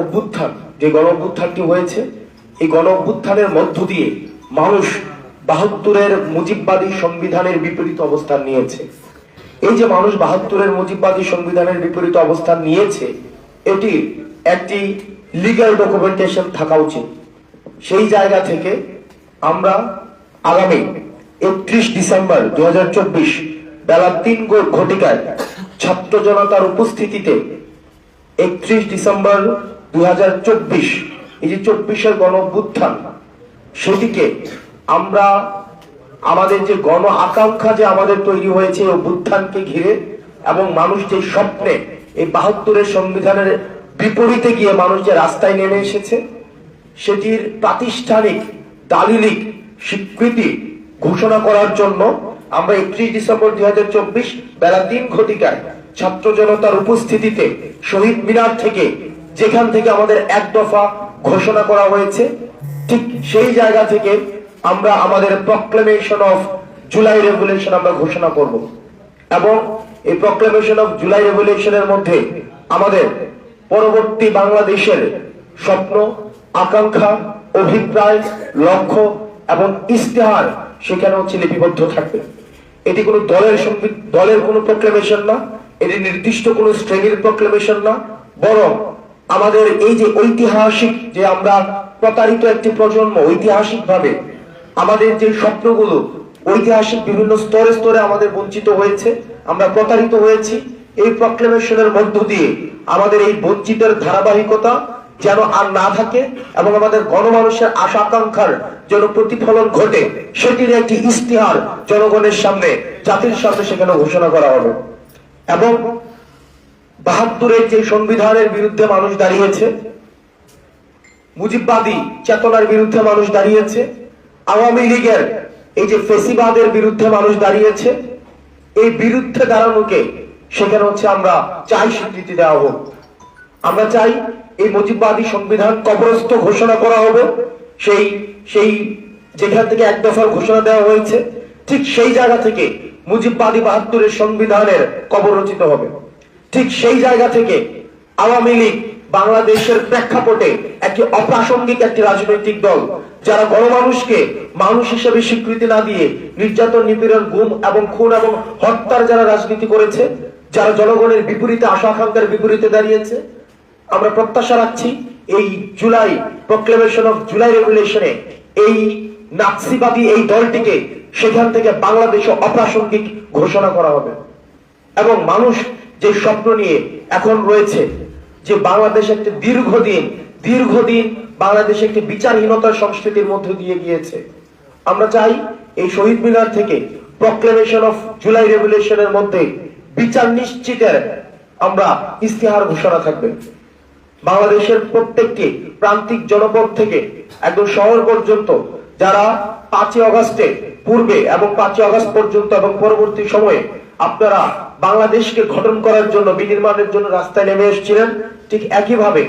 অভ্যুত্থান, যে গণ অভ্যুত্থানটি হয়েছে, এই গণ অভ্যুত্থানের মধ্য দিয়ে মানুষ বাহাত্তরের মুজিববাদী সংবিধানের বিপরীত অবস্থান নিয়েছে। এই যে মানুষ বাহাত্তরের মুজিববাদী সংবিধানের বিপরীত অবস্থান নিয়েছে, এটি একটি লিগ্যাল ডকুমেন্টেশন থাকা উচিত। সেই জায়গা থেকে আমরা আগামী একত্রিশ ডিসেম্বর দুই হাজার চব্বিশ বেলা তিন ঘটিকায় ছাত্র জনতার উপস্থিতিতে একত্রিশ ডিসেম্বর দু হাজার চব্বিশ, এই যে চব্বিশের গণ অভ্যুত্থান সেটিকে আমরা আমাদের যে গণ আকাঙ্ক্ষা যে আমাদের তৈরি হয়েছে অভ্যুত্থানকে ঘিরে এবং মানুষ যে স্বপ্নে এই বাহাত্তরের সংবিধানের বিপরীতে গিয়ে মানুষ যে রাস্তায় নেমে এসেছে, সেটির প্রাতিষ্ঠানিক দালিলিক স্বীকৃতি ঘোষণা করার জন্য আমরা একত্রিশ ডিসেম্বর দুই বেলা তিন ঘটিকায় ছাত্র জনতার উপস্থিতিতে শহীদ মিনার থেকে যেখান থেকে আমাদের এক দফা ঘোষণা করা হয়েছে, ঠিক সেই জায়গা থেকে আমরা আমাদের প্রক্লেমেশন অফ জুলাই রেগুলেশন আমরা ঘোষণা করব। এবং এই প্রক্লেমেশন অফ জুলাই রেগুলেশনের মধ্যে আমাদের পরবর্তী বাংলাদেশের স্বপ্ন, আকাঙ্ক্ষা, অভিপ্রায়, লক্ষ্য এবং ইস্তেহার সেখানে হচ্ছে লিপিবদ্ধ থাকবে। এটি কোনো দলের দলের কোনো প্রক্লেমেশন না, এটি নির্দিষ্ট কোনো শ্রেণির প্রক্লেমেশন না, বরং আমাদের এই যে ঐতিহাসিক যে আমরা প্রতারিত একটি প্রজন্ম ঐতিহাসিক ভাবে আমাদের যে স্বপ্নগুলো, ঐতিহাসিক বিভিন্ন স্তরে স্তরে আমাদের বঞ্চিত হয়েছে, আমরা প্রতারিত হয়েছি, এই প্রক্লেমেশনের মধ্য দিয়ে আমাদের এই বঞ্চিতের ধারাবাহিকতা যেন আর না থাকে এবং আমাদের গণমানুষের আশা আকাঙ্ক্ষার যেন প্রতিফলন ঘটে, সেটির একটি ইস্তিহার জনগণের সামনে, জাতির সামনে সেখানে ঘোষণা করা হবে। এবং বাহাত্তরের যে সংবিধানের বিরুদ্ধে মানুষ দাঁড়িয়েছে, মুজিববাদী চেতনার বিরুদ্ধে মানুষ দাঁড়িয়েছে, আওয়ামী লীগের এই যে ফেসিবাদের বিরুদ্ধে মানুষ দাঁড়িয়েছে, এই বিরুদ্ধে দাঁড়ানোকে সেখানে হচ্ছে আমরা চাই স্বীকৃতি দেওয়া হোক। আমরা চাই এই মুজিববাদী সংবিধান কবরস্থ ঘোষণা করা হবে, সেই সেই যেখান থেকে এক দফার ঘোষণা দেওয়া হয়েছে, ঠিক সেই জায়গা থেকে মুজিববাদী বাহাত্তরের সংবিধানের কবর রচিত হবে। ঠিক সেই জায়গা থেকে আওয়ামী লীগ বাংলাদেশের প্রেক্ষাপটে একটি অপ্রাসঙ্গিক একটি রাজনৈতিক দল, যারা গণমানুষকে মানুষ হিসেবে স্বীকৃতি না দিয়ে নির্যাতন, নিপীড়ন, গুম এবং খুন এবং হত্যার যারা রাজনীতি করেছে, যারা জনগণের বিপরীতে, আশা আকাঙ্ক্ষার বিপরীতে দাঁড়িয়েছে, আমরা প্রত্যাশা রাখছি এই জুলাই প্রক্লেমেশন অফ জুলাই রেগুলেশনে এই নাৎসিবাদী এই দলটিকে সেখান থেকে বাংলাদেশে অপ্রাসঙ্গিক ঘোষণা করা হবে। এবং মানুষ যে স্বপ্ন নিয়ে এখন রয়েছে, যে বাংলাদেশ একটি দীর্ঘদিন দীর্ঘদিন বাংলাদেশ একটি বিচারহীনতার সংস্কৃতির মধ্য দিয়ে গিয়েছে। আমরা চাই এই শহীদ মিনার থেকে প্রক্লেমেশন অফ জুলাই রেগুলেশনের মধ্যে বিচার নিশ্চিতের আমরা ইস্তেহার ঘোষণা থাকবে। বাংলাদেশের প্রত্যেকটি প্রান্তিক জনপদ থেকে একদম শহর পর্যন্ত যারা পাঁচই অগস্টে পূর্বে এবং পাঁচই অগস্ট পর্যন্ত এবং পরবর্তী সময়ে আপনারা বাংলাদেশকে গঠন করার জন্য, বিনির্মাণের জন্য রাস্তায় নেমে এসেছিলেন। ঠিক একইভাবে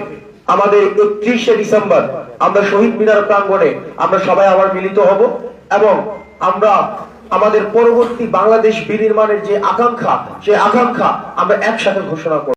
আমাদের একত্রিশে ডিসেম্বর আমরা শহীদ মিনার প্রাঙ্গণে আমরা সবাই আবার মিলিত হব এবং আমরা আমাদের পরবর্তী বাংলাদেশ বিনির্মাণের যে আকাঙ্ক্ষা, সেই আকাঙ্ক্ষা আমরা একসাথে ঘোষণা করব।